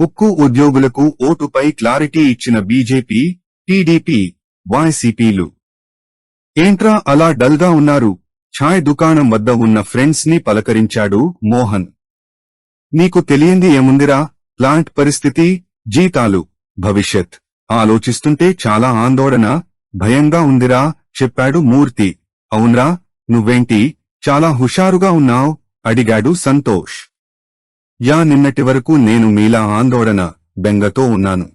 ఉక్కు ఉద్యోగులకు ఓటుపై క్లారిటీ ఇచ్చిన బీజేపీ టీడీపీ వైసీపీలు. ఏంట్రా అలా డల్గా ఉన్నారు? ఛాయ్ దుకాణం వద్ద ఉన్న ఫ్రెండ్స్ని పలకరించాడు మోహన్. నీకు తెలియంది ఏముందిరా? ప్లాంట్ పరిస్థితి జీతాలు భవిష్యత్. ఆలోచిస్తుంటే చాలా ఆందోళన భయంగా ఉందిరా చెప్పాడు మూర్తి. అవునరా? నువ్వేంటి? చాలా హుషారుగా ఉన్నావ్? అడిగాడు సంతోష్. యా నిన్నటి వరకు నేను మీలా ఆందోళన బెంగతో ఉన్నాను.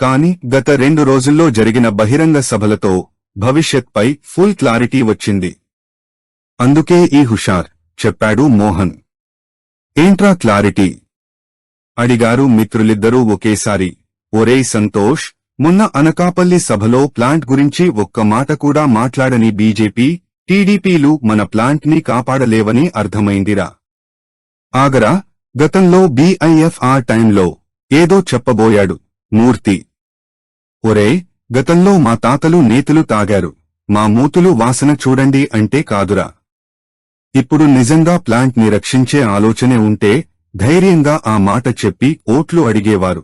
కాని గత రెండు రోజుల్లో జరిగిన బహిరంగ సభలతో భవిష్యత్పై ఫుల్ క్లారిటీ వచ్చింది. అందుకే ఈ హుషార్ చెప్పాడు మోహన్. ఏంట్రా క్లారిటీ? అడిగారు మిత్రులిద్దరూ ఒకేసారి. ఒరేయ్ సంతోష్ మొన్న అనకాపల్లి సభలో ప్లాంట్ గురించి ఒక్క మాట కూడా మాట్లాడని బీజేపీ టీడీపీలు మన ప్లాంట్ని కాపాడలేవని అర్థమైందిరా. ఆగరా గతంలో బీఐఎఫ్ఆర్ టైంలో ఏదో చెప్పబోయాడు మూర్తి. ఒరే గతంలో మా తాతలు నేతులు తాగారు మా మూతులు వాసన చూడండి అంటే కాదురా. ఇప్పుడు నిజంగా ప్లాంట్ని రక్షించే ఆలోచనే ఉంటే ధైర్యంగా ఆ మాట చెప్పి ఓట్లు అడిగేవారు.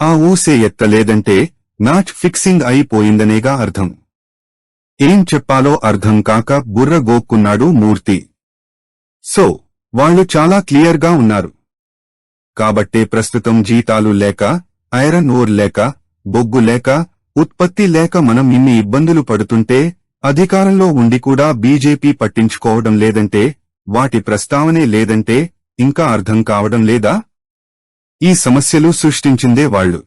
ఆ ఊసే ఎత్తలేదంటే మ్యాచ్ ఫిక్సింగ్ అయిపోయిందనేగా అర్థం. ఏం చెప్పాలో అర్థం కాక బుర్ర గోక్కున్నాడు మూర్తి. సో వాళ్ళు చాలా క్లియర్గా ఉన్నారు. కాబట్టే ప్రస్తుతం జీతాలు లేక ఐరన్ ఓర్ లేక బొగ్గు లేక ఉత్పత్తి లేక మనం ఇన్ని ఇబ్బందులు పడుతుంటే అధికారంలో ఉండి కూడా బీజేపీ పట్టించుకోవడం లేదంటే వాటి ప్రస్తావనే లేదంటే ఇంకా అర్థం కావడం లేదా? ఈ సమస్యలు సృష్టించిందే వాళ్ళు.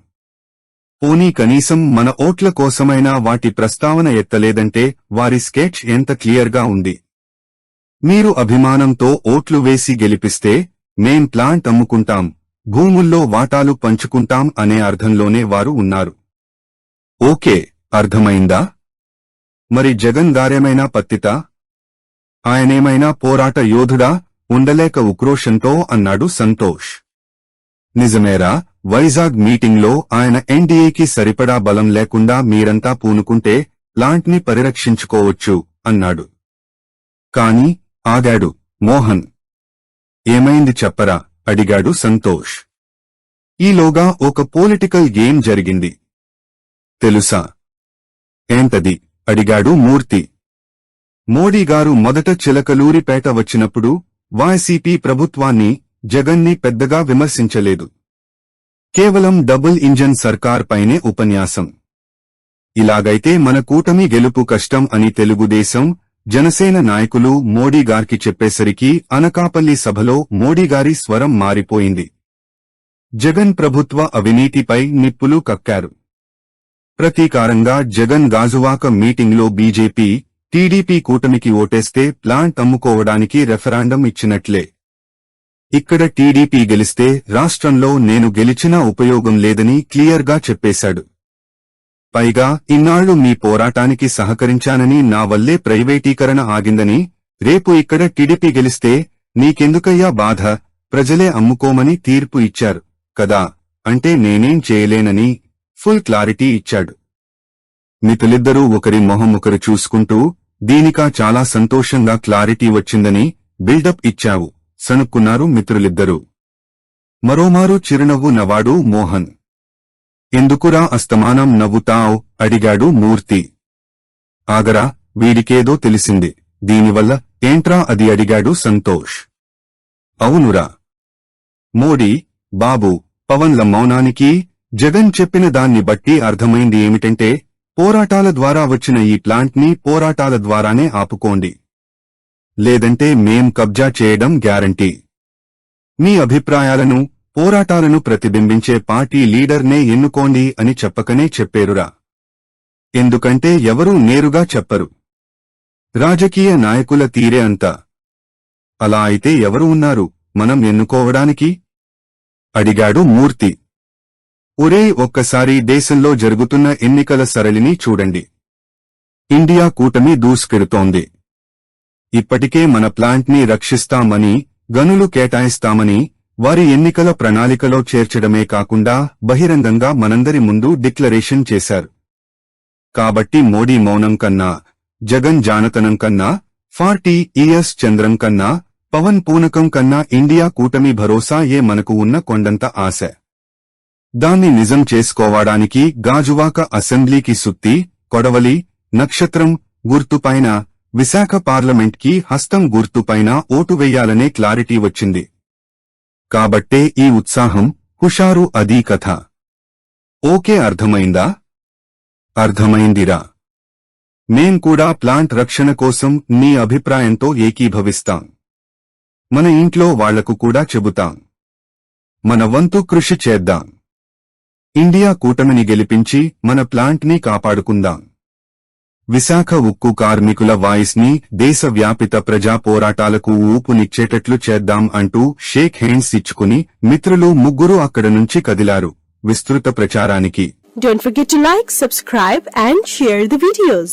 పోనీ కనీసం మన ఓట్ల కోసమైనా వాటి ప్రస్తావన ఎత్తలేదంటే వారి స్కెచ్ ఎంత క్లియర్గా ఉంది? మీరు అభిమానంతో ఓట్లు వేసి గెలిపిస్తే మేం ప్లాంట్ అమ్ముకుంటాం భూముల్లో వాటాలు పంచుకుంటాం అనే అర్థంలోనే వారు ఉన్నారు. ఓకే అర్థమైందా? మరి జగన్ గారేమైనా పత్తితా? ఆయనేమైనా పోరాట యోధుడా? ఉండలేక ఉక్రోషంతో అన్నాడు సంతోష్. నిజమేరా వైజాగ్ మీటింగ్లో ఆయన ఎన్డీఏకి సరిపడా బలం లేకుండా మీరంతా పూనుకుంటే ప్లాంట్ని పరిరక్షించుకోవచ్చు అన్నాడు. కాని ఆగాడు మోహన్. ఏమైంది చెప్పరా? అడిగాడు సంతోష్. ఈలోగా ఒక పొలిటికల్ గేమ్ జరిగింది. తెలుసా? ఏంటది? అడిగాడు మూర్తి. మోడీ గారు మొదట చిలకలూరిపేట వచ్చినప్పుడు వైసీపీ ప్రభుత్వాన్ని జగన్ని పెద్దగా విమర్శించలేదు. కేవలం డబుల్ ఇంజన్ సర్కార్ పైనే ఉపన్యాసం. ఇలాగైతే మన కూటమి గెలుపు కష్టం అని తెలుగుదేశం జనసేన నాయకులు మోడీ గారికి చెప్పేసరికి అనకాపల్లి సభలో మోడీ గారి స్వరం మారిపోయింది. జగన్ ప్రభుత్వ అవినీతిపై నిప్పులు కక్కారు. ప్రతీకారంగా జగన్ గాజువాక మీటింగ్లో బీజేపీ టీడీపీ కూటమికి ఓటేస్తే ప్లాంట్ అమ్ముకోవడానికి రెఫరాండం ఇచ్చినట్లే. ఇక్కడ టీడీపీ గెలిస్తే రాష్ట్రంలో నేను గెలిచినా ఉపయోగం లేదని క్లియర్గా చెప్పేశాడు. పైగా ఇన్నాళ్ళు మీ పోరాటానికి సహకరించానని నా వల్లే ప్రైవేటీకరణ ఆగిందని రేపు ఇక్కడ టీడీపీ గెలిస్తే నీకెందుకయ్యా బాధ? ప్రజలే అమ్ముకోమని తీర్పు ఇచ్చారు. కదా? అంటే నేనేం చేయలేనని ఫుల్ క్లారిటీ ఇచ్చాడు. మితులిద్దరూ ఒకరి మొహం ఒకరు చూసుకుంటూ దీనికా చాలా సంతోషంగా క్లారిటీ వచ్చిందని బిల్డప్ ఇచ్చావు సనుక్కున్నారు మిత్రులిద్దరూ. మరోమారు చిరునవ్వు నవాడు మోహన్. ఎందుకురా అస్తమానం నవ్వుతావ్? అడిగాడు మూర్తి. ఆగరా వీడికేదో తెలిసింది. దీనివల్ల ఏంట్రా అది? అడిగాడు సంతోష్. అవునురా. మోడీ బాబు పవన్ల మౌనానికి జగన్ చెప్పిన దాన్ని బట్టి అర్థమైంది ఏమిటంటే పోరాటాల ద్వారా వచ్చిన ఈ ప్లాంట్ని పోరాటాల ద్వారానే ఆపుకోండి. లేదంటే మేం కబ్జా చేయడం గ్యారంటీ. మీ అభిప్రాయాలను పోరాటాలను ప్రతిబింబించే పార్టీ లీడర్నే ఎన్నుకోండి అని చెప్పకనే చెప్పేరురా. ఎందుకంటే ఎవరూ నేరుగా చెప్పరు. రాజకీయ నాయకుల తీరే అంతా. అలా అయితే ఎవరు ఉన్నారు? మనం ఎన్నుకోవడానికి? అడిగాడు మూర్తి. ఒరే ఒక్కసారి దేశంలో జరుగుతున్న ఎన్నికల సరళిని చూడండి. ఇండియా కూటమి దూసుకెడుతోంది. ఇప్పటికే మన ప్లాంట్ని రక్షిస్తామని గనులు కేటాయిస్తామని వారి ఎన్నికల ప్రణాళికలో చేర్చడమే కాకుండా బహిరంగంగా మనందరి ముందు డిక్లరేషన్ చేశారు. కాబట్టి మోడీ మౌనం కన్నా జగన్ జానతనం కన్నా ఫార్టీ ఈఎస్ చంద్రం కన్నా పవన్ పూనకం కన్నా ఇండియా కూటమి భరోసా ఏ మనకు ఉన్న కొండంత ఆశ. దాన్ని నిజం చేసుకోవడానికి గాజువాక అసెంబ్లీకి సుత్తి కొడవలి నక్షత్రం గుర్తుపైన విశాఖ పార్లమెంట్కి హస్తం గుర్తుపైన ఓటు వెయ్యాలనే క్లారిటీ వచ్చింది. కాబట్టే ఈ ఉత్సాహం హుషారు అదీ కథ. ఓకే అర్థమైందా? అర్థమైందిరా. మేం కూడా ప్లాంట్ రక్షణ కోసం నీ అభిప్రాయంతో ఏకీభవిస్తాం. మన ఇంట్లో వాళ్ళకు కూడా చెబుతాం. మన వంతు కృషి చేద్దాం. ఇండియా కూటమిని గెలిపించి మన ప్లాంట్ని కాపాడుకుందాం. విశాఖ ఉక్కు కార్మికుల వాయిస్ని దేశవ్యాపిత ప్రజా పోరాటాలకు ఊపునిచ్చేటట్లు చేద్దాం అంటూ షేక్ హ్యాండ్స్ ఇచ్చుకుని మిత్రులు ముగ్గురు అక్కడ నుంచి కదిలారు విస్తృత ప్రచారానికి Don't forget to like, subscribe and share the videos.